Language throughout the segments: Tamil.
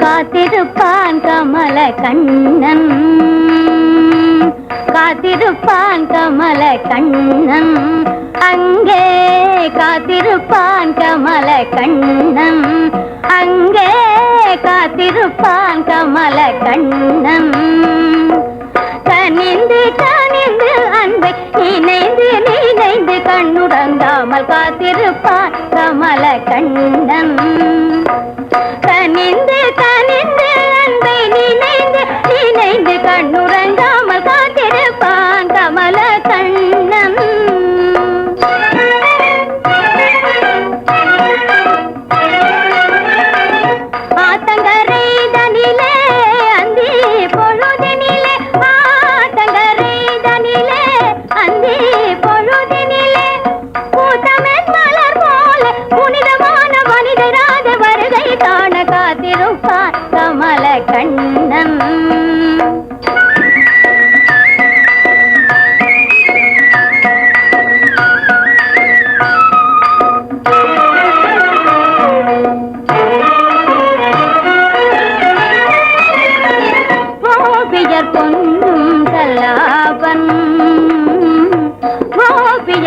காத்திருப்பான் கமல கண்ணன். காத்திருப்பான் கமல கண்ணன். அங்கே காத்திருப்பான் கமல கண்ணன். அங்கே காத்திருப்பான் கமல கண்ணன். கனிந்து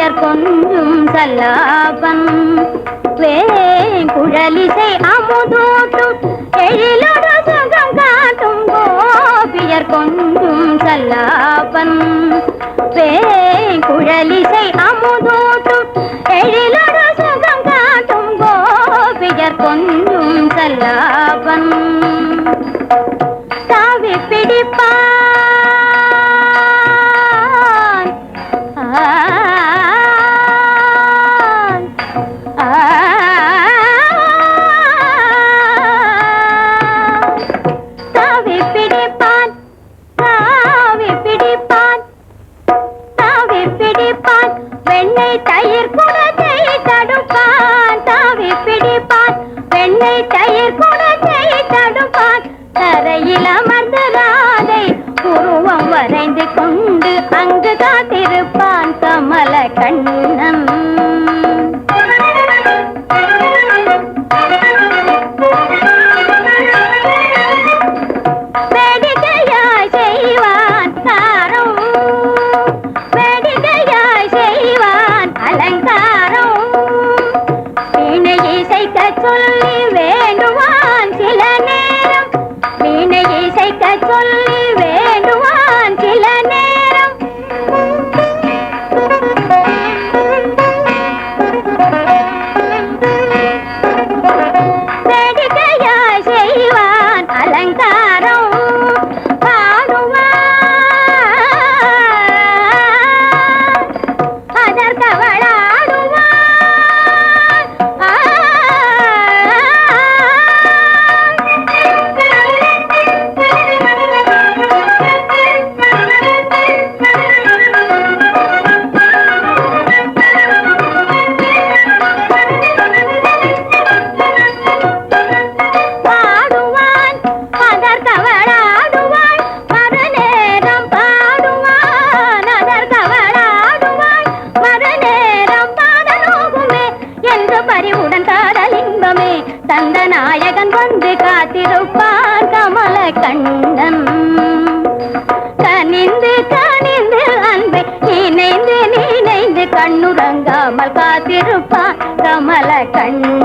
கோபியர் கொஞ்சும் சல்லாபன் குழலிசை அமுதூட்டும் எழிலோடு சுகம் காட்டும் கோபியர் கொஞ்சும் சல்லாபன் குழலிசை அமுதூட்டும் எழிலோடு சுகம் காட்டும் கோபியர் கொஞ்சும் சல்லாபன் பெண்ணை தயிர் குடத்தை தடுப்பான். தாவி பிடிப்பான். பெண்ணை தயிர் குடத்தை தடுப்பான். தரையில் அமர்ந்து ராதை உருவம் வரைந்து கொண்டு அங்கு காத்திருப்பான் கமல கண்ணு கண்டார் கமல கண்ணன் கனிந்து கனிந்து அன்பை நினைந்து நினைந்து கண்ணுறங்காமல் காத்திருப்பான் கமல கண்ணன்